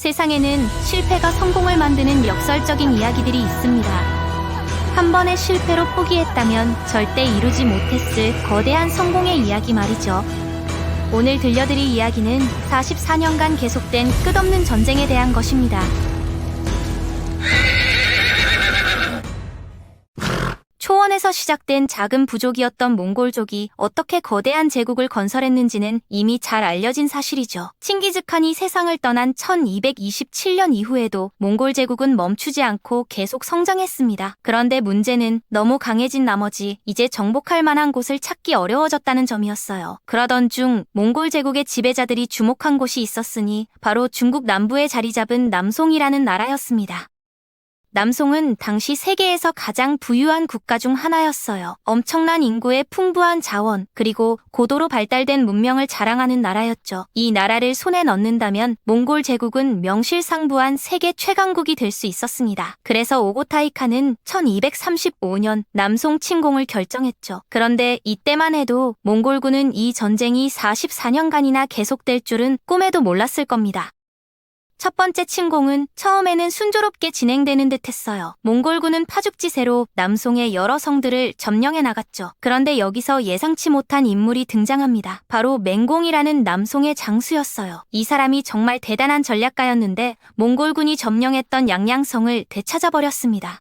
세상에는 실패가 성공을 만드는 역설적인 이야기들이 있습니다. 한 번의 실패로 포기했다면 절대 이루지 못했을 거대한 성공의 이야기 말이죠. 오늘 들려드릴 이야기는 44년간 계속된 끝없는 전쟁에 대한 것입니다. 초원에서 시작된 작은 부족이었던 몽골족이 어떻게 거대한 제국을 건설했는지는 이미 잘 알려진 사실이죠. 칭기즈칸이 세상을 떠난 1227년 이후에도 몽골 제국은 멈추지 않고 계속 성장했습니다. 그런데 문제는 너무 강해진 나머지 이제 정복할 만한 곳을 찾기 어려워졌다는 점이었어요. 그러던 중 몽골 제국의 지배자들이 주목한 곳이 있었으니 바로 중국 남부에 자리 잡은 남송이라는 나라였습니다. 남송은 당시 세계에서 가장 부유한 국가 중 하나였어요. 엄청난 인구의 풍부한 자원, 그리고 고도로 발달된 문명을 자랑하는 나라였죠. 이 나라를 손에 넣는다면 몽골 제국은 명실상부한 세계 최강국이 될 수 있었습니다. 그래서 오고타이카는 1235년 남송 침공을 결정했죠. 그런데 이때만 해도 몽골군은 이 전쟁이 44년간이나 계속될 줄은 꿈에도 몰랐을 겁니다. 첫 번째 침공은 처음에는 순조롭게 진행되는 듯 했어요. 몽골군은 파죽지세로 남송의 여러 성들을 점령해 나갔죠. 그런데 여기서 예상치 못한 인물이 등장합니다. 바로 맹공이라는 남송의 장수였어요. 이 사람이 정말 대단한 전략가였는데 몽골군이 점령했던 양양성을 되찾아버렸습니다.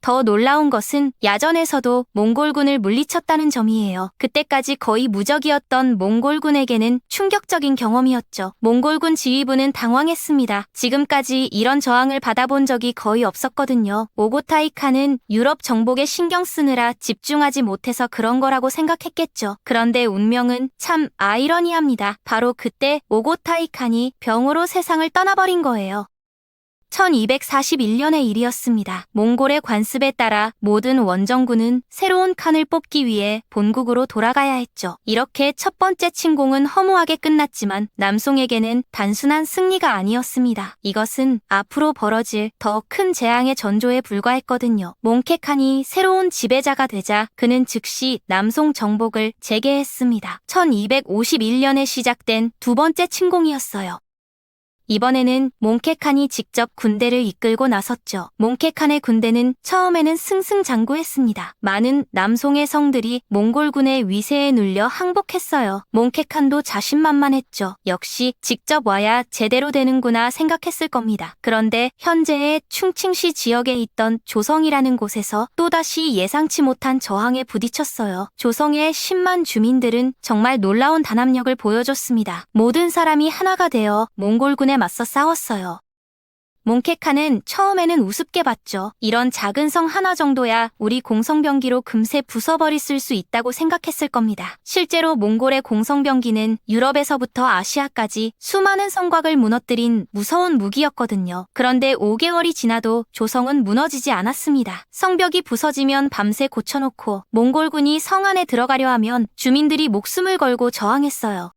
더 놀라운 것은 야전에서도 몽골군을 물리쳤다는 점이에요. 그때까지 거의 무적이었던 몽골군에게는 충격적인 경험이었죠. 몽골군 지휘부는 당황했습니다. 지금까지 이런 저항을 받아본 적이 거의 없었거든요. 오고타이카는 유럽 정복에 신경 쓰느라 집중하지 못해서 그런 거라고 생각했겠죠. 그런데 운명은 참 아이러니합니다. 바로 그때 오고타이 칸이 병으로 세상을 떠나버린 거예요. 1241년의 일이었습니다. 몽골의 관습에 따라 모든 원정군은 새로운 칸을 뽑기 위해 본국으로 돌아가야 했죠. 이렇게 첫 번째 침공은 허무하게 끝났지만 남송에게는 단순한 승리가 아니었습니다. 이것은 앞으로 벌어질 더 큰 재앙의 전조에 불과했거든요. 몽케칸이 새로운 지배자가 되자 그는 즉시 남송 정복을 재개했습니다. 1251년에 시작된 두 번째 침공이었어요. 이번에는 몽케칸이 직접 군대를 이끌고 나섰죠. 몽케칸의 군대는 처음에는 승승장구했습니다. 많은 남송의 성들이 몽골군의 위세에 눌려 항복했어요. 몽케칸도 자신만만했죠. 역시 직접 와야 제대로 되는구나 생각했을 겁니다. 그런데 현재의 충칭시 지역에 있던 조성이라는 곳에서 또다시 예상치 못한 저항에 부딪혔어요. 조성의 10만 주민들은 정말 놀라운 단합력을 보여줬습니다. 모든 사람이 하나가 되어 몽골군에 맞서 싸웠어요. 몽케카는 처음에는 우습게 봤죠. 이런 작은 성 하나 정도야 우리 공성병기로 금세 부숴버렸을 수 있다고 생각했을 겁니다. 실제로 몽골의 공성병기는 유럽에서부터 아시아까지 수많은 성곽을 무너뜨린 무서운 무기였거든요. 그런데 5개월이 지나도 조성은 무너지지 않았습니다. 성벽이 부서지면 밤새 고쳐놓고 몽골군이 성 안에 들어가려 하면 주민들이 목숨을 걸고 저항했어요.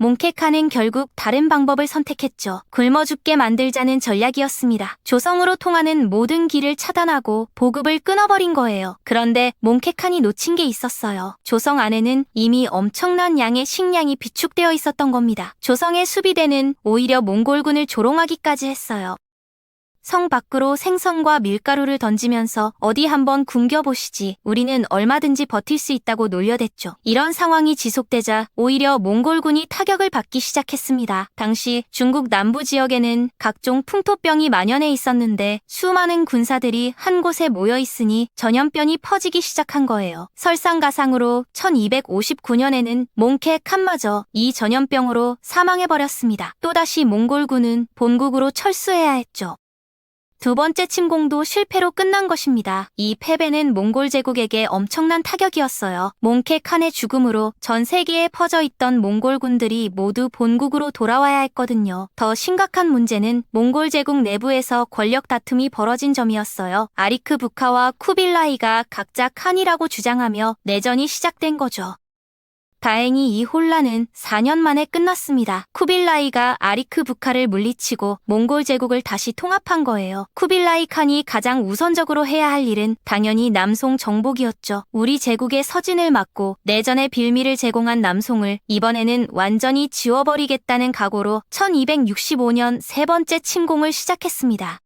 몽케카는 결국 다른 방법을 선택했죠. 굶어 죽게 만들자는 전략이었습니다. 조성으로 통하는 모든 길을 차단하고 보급을 끊어버린 거예요. 그런데 몽케칸이 놓친 게 있었어요. 조성 안에는 이미 엄청난 양의 식량이 비축되어 있었던 겁니다. 조성의 수비대는 오히려 몽골군을 조롱하기까지 했어요. 성 밖으로 생선과 밀가루를 던지면서 어디 한번 굶겨보시지. 우리는 얼마든지 버틸 수 있다고 놀려댔죠. 이런 상황이 지속되자 오히려 몽골군이 타격을 받기 시작했습니다. 당시 중국 남부 지역에는 각종 풍토병이 만연해 있었는데 수많은 군사들이 한 곳에 모여 있으니 전염병이 퍼지기 시작한 거예요. 설상가상으로 1259년에는 몽케 칸마저 이 전염병으로 사망해버렸습니다. 또다시 몽골군은 본국으로 철수해야 했죠. 두 번째 침공도 실패로 끝난 것입니다. 이 패배는 몽골 제국에게 엄청난 타격이었어요. 몽케 칸의 죽음으로 전 세계에 퍼져 있던 몽골군들이 모두 본국으로 돌아와야 했거든요. 더 심각한 문제는 몽골 제국 내부에서 권력 다툼이 벌어진 점이었어요. 아리크 부카와 쿠빌라이가 각자 칸이라고 주장하며 내전이 시작된 거죠. 다행히 이 혼란은 4년 만에 끝났습니다. 쿠빌라이가 아리크 부카를 물리치고 몽골 제국을 다시 통합한 거예요. 쿠빌라이 칸이 가장 우선적으로 해야 할 일은 당연히 남송 정복이었죠. 우리 제국의 서진을 막고 내전의 빌미를 제공한 남송을 이번에는 완전히 지워버리겠다는 각오로 1265년 세 번째 침공을 시작했습니다.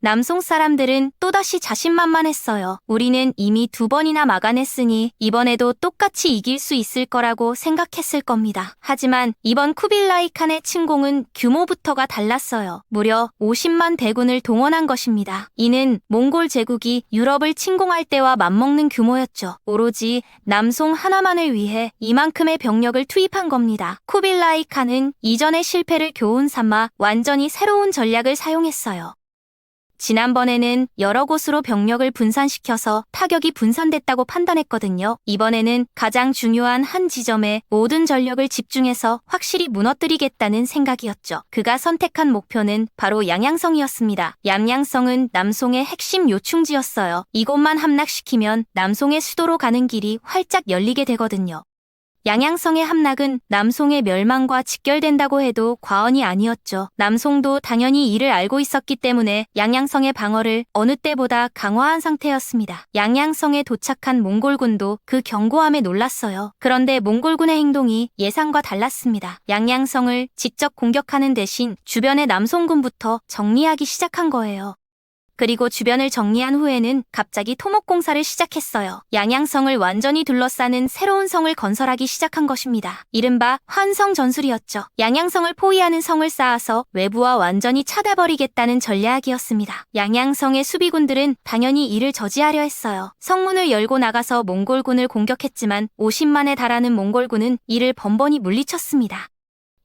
남송 사람들은 또다시 자신만만했어요. 우리는 이미 두 번이나 막아냈으니 이번에도 똑같이 이길 수 있을 거라고 생각했을 겁니다. 하지만 이번 쿠빌라이 칸의 침공은 규모부터가 달랐어요. 무려 50만 대군을 동원한 것입니다. 이는 몽골 제국이 유럽을 침공할 때와 맞먹는 규모였죠. 오로지 남송 하나만을 위해 이만큼의 병력을 투입한 겁니다. 쿠빌라이 칸은 이전의 실패를 교훈 삼아 완전히 새로운 전략을 사용했어요. 지난번에는 여러 곳으로 병력을 분산시켜서 타격이 분산됐다고 판단했거든요. 이번에는 가장 중요한 한 지점에 모든 전력을 집중해서 확실히 무너뜨리겠다는 생각이었죠. 그가 선택한 목표는 바로 양양성이었습니다. 양양성은 남송의 핵심 요충지였어요. 이곳만 함락시키면 남송의 수도로 가는 길이 활짝 열리게 되거든요. 양양성의 함락은 남송의 멸망과 직결된다고 해도 과언이 아니었죠. 남송도 당연히 이를 알고 있었기 때문에 양양성의 방어를 어느 때보다 강화한 상태였습니다. 양양성에 도착한 몽골군도 그 경고함에 놀랐어요. 그런데 몽골군의 행동이 예상과 달랐습니다. 양양성을 직접 공격하는 대신 주변의 남송군부터 정리하기 시작한 거예요. 그리고 주변을 정리한 후에는 갑자기 토목 공사를 시작했어요. 양양성을 완전히 둘러싸는 새로운 성을 건설하기 시작한 것입니다. 이른바 환성 전술이었죠. 양양성을 포위하는 성을 쌓아서 외부와 완전히 차다버리겠다는 전략이었습니다. 양양성의 수비군들은 당연히 이를 저지하려 했어요. 성문을 열고 나가서 몽골군을 공격했지만 50만에 달하는 몽골군은 이를 번번이 물리쳤습니다.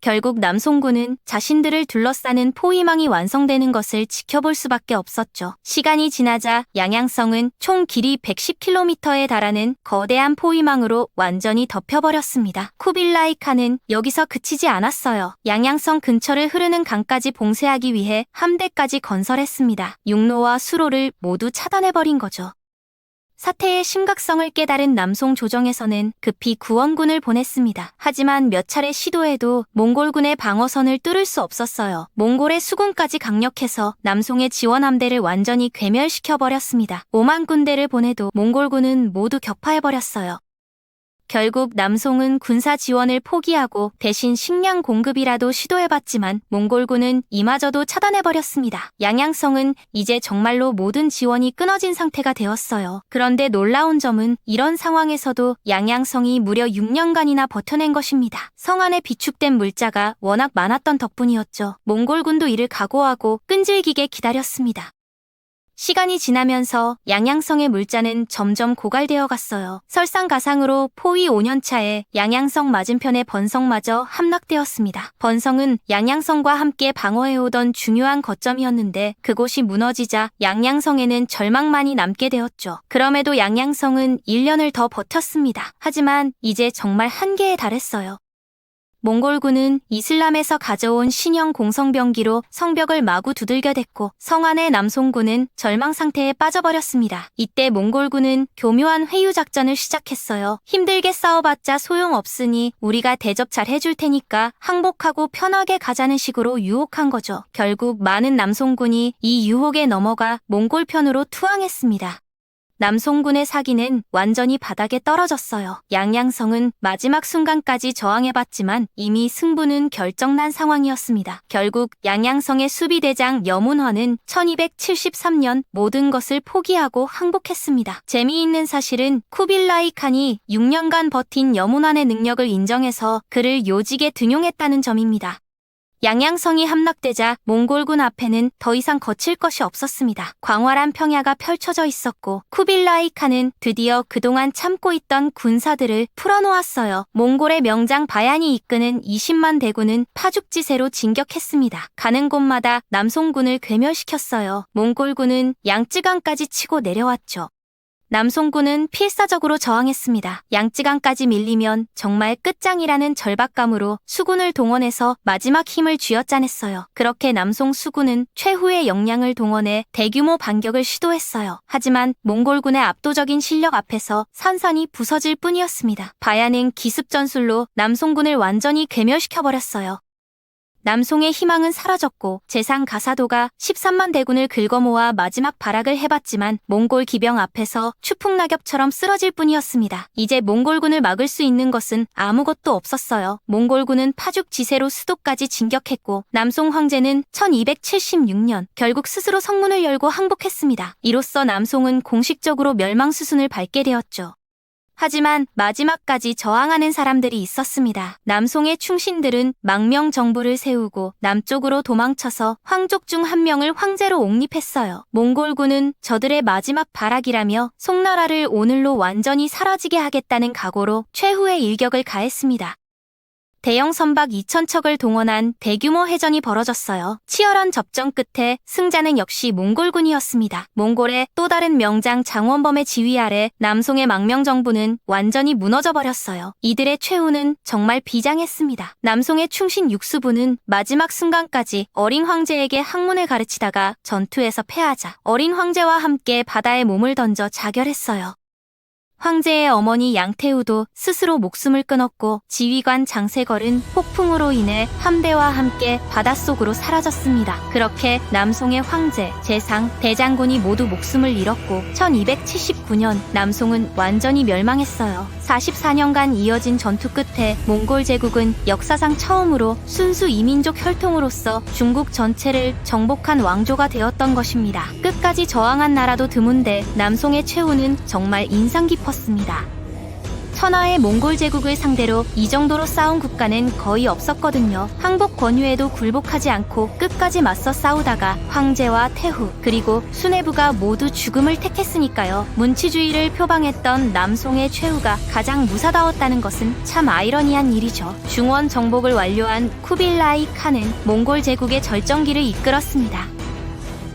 결국 남송군은 자신들을 둘러싸는 포위망이 완성되는 것을 지켜볼 수밖에 없었죠. 시간이 지나자 양양성은 총 길이 110km에 달하는 거대한 포위망으로 완전히 덮여버렸습니다. 쿠빌라이 칸은 여기서 그치지 않았어요. 양양성 근처를 흐르는 강까지 봉쇄하기 위해 함대까지 건설했습니다. 육로와 수로를 모두 차단해버린 거죠. 사태의 심각성을 깨달은 남송 조정에서는 급히 구원군을 보냈습니다. 하지만 몇 차례 시도해도 몽골군의 방어선을 뚫을 수 없었어요. 몽골의 수군까지 강력해서 남송의 지원 함대를 완전히 괴멸시켜 버렸습니다. 5만 군대를 보내도 몽골군은 모두 격파해버렸어요. 결국 남송은 군사 지원을 포기하고 대신 식량 공급이라도 시도해봤지만 몽골군은 이마저도 차단해버렸습니다. 양양성은 이제 정말로 모든 지원이 끊어진 상태가 되었어요. 그런데 놀라운 점은 이런 상황에서도 양양성이 무려 6년간이나 버텨낸 것입니다. 성 안에 비축된 물자가 워낙 많았던 덕분이었죠. 몽골군도 이를 각오하고 끈질기게 기다렸습니다. 시간이 지나면서 양양성의 물자는 점점 고갈되어 갔어요. 설상가상으로 포위 5년 차에 양양성 맞은편의 번성마저 함락되었습니다. 번성은 양양성과 함께 방어해오던 중요한 거점이었는데 그곳이 무너지자 양양성에는 절망만이 남게 되었죠. 그럼에도 양양성은 1년을 더 버텼습니다. 하지만 이제 정말 한계에 달했어요. 몽골군은 이슬람에서 가져온 신형 공성병기로 성벽을 마구 두들겨댔고 성안의 남송군은 절망 상태에 빠져버렸습니다. 이때 몽골군은 교묘한 회유 작전을 시작했어요. 힘들게 싸워봤자 소용없으니 우리가 대접 잘 해줄 테니까 항복하고 편하게 가자는 식으로 유혹한 거죠. 결국 많은 남송군이 이 유혹에 넘어가 몽골 편으로 투항했습니다. 남송군의 사기는 완전히 바닥에 떨어졌어요. 양양성은 마지막 순간까지 저항해봤지만 이미 승부는 결정난 상황이었습니다. 결국 양양성의 수비대장 여문화는 1273년 모든 것을 포기하고 항복했습니다. 재미있는 사실은 쿠빌라이 칸이 6년간 버틴 여문환의 능력을 인정해서 그를 요직에 등용했다는 점입니다. 양양성이 함락되자 몽골군 앞에는 더 이상 거칠 것이 없었습니다. 광활한 평야가 펼쳐져 있었고 쿠빌라이 칸은 드디어 그동안 참고 있던 군사들을 풀어놓았어요. 몽골의 명장 바얀이 이끄는 20만 대군은 파죽지세로 진격했습니다. 가는 곳마다 남송군을 괴멸시켰어요. 몽골군은 양쯔강까지 치고 내려왔죠. 남송군은 필사적으로 저항했습니다. 양쯔강까지 밀리면 정말 끝장이라는 절박감으로 수군을 동원해서 마지막 힘을 쥐어짜냈어요. 그렇게 남송 수군은 최후의 역량을 동원해 대규모 반격을 시도했어요. 하지만 몽골군의 압도적인 실력 앞에서 산산이 부서질 뿐이었습니다. 바야는 기습 전술로 남송군을 완전히 괴멸시켜버렸어요. 남송의 희망은 사라졌고 재상 가사도가 13만 대군을 긁어모아 마지막 발악을 해봤지만 몽골 기병 앞에서 추풍낙엽처럼 쓰러질 뿐이었습니다. 이제 몽골군을 막을 수 있는 것은 아무것도 없었어요. 몽골군은 파죽 지세로 수도까지 진격했고 남송 황제는 1276년 결국 스스로 성문을 열고 항복했습니다. 이로써 남송은 공식적으로 멸망 수순을 밟게 되었죠. 하지만 마지막까지 저항하는 사람들이 있었습니다. 남송의 충신들은 망명 정부를 세우고 남쪽으로 도망쳐서 황족 중 한 명을 황제로 옹립했어요. 몽골군은 저들의 마지막 발악이라며 송나라를 오늘로 완전히 사라지게 하겠다는 각오로 최후의 일격을 가했습니다. 대형 선박 2천척을 동원한 대규모 해전이 벌어졌어요. 치열한 접전 끝에 승자는 역시 몽골군이었습니다. 몽골의 또 다른 명장 장원범의 지휘 아래 남송의 망명정부는 완전히 무너져버렸어요. 이들의 최후는 정말 비장했습니다. 남송의 충신 육수부는 마지막 순간까지 어린 황제에게 학문을 가르치다가 전투에서 패하자 어린 황제와 함께 바다에 몸을 던져 자결했어요. 황제의 어머니 양태우도 스스로 목숨을 끊었고 지휘관 장세걸은 폭풍으로 인해 함대와 함께 바닷속으로 사라졌습니다. 그렇게 남송의 황제, 재상, 대장군이 모두 목숨을 잃었고 1279년 남송은 완전히 멸망했어요. 44년간 이어진 전투 끝에 몽골 제국은 역사상 처음으로 순수 이민족 혈통으로서 중국 전체를 정복한 왕조가 되었던 것입니다. 끝까지 저항한 나라도 드문데 남송의 최후는 정말 인상 깊었습니다. 천하의 몽골 제국을 상대로 이 정도로 싸운 국가는 거의 없었거든요. 항복 권유에도 굴복하지 않고 끝까지 맞서 싸우다가 황제와 태후 그리고 수뇌부가 모두 죽음을 택했으니까요. 문치주의를 표방했던 남송의 최후가 가장 무사다웠다는 것은 참 아이러니한 일이죠. 중원 정복을 완료한 쿠빌라이 칸은 몽골 제국의 절정기를 이끌었습니다.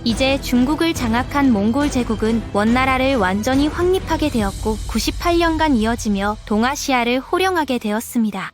이제 중국을 장악한 몽골 제국은 원나라를 완전히 확립하게 되었고 98년간 이어지며 동아시아를 호령하게 되었습니다.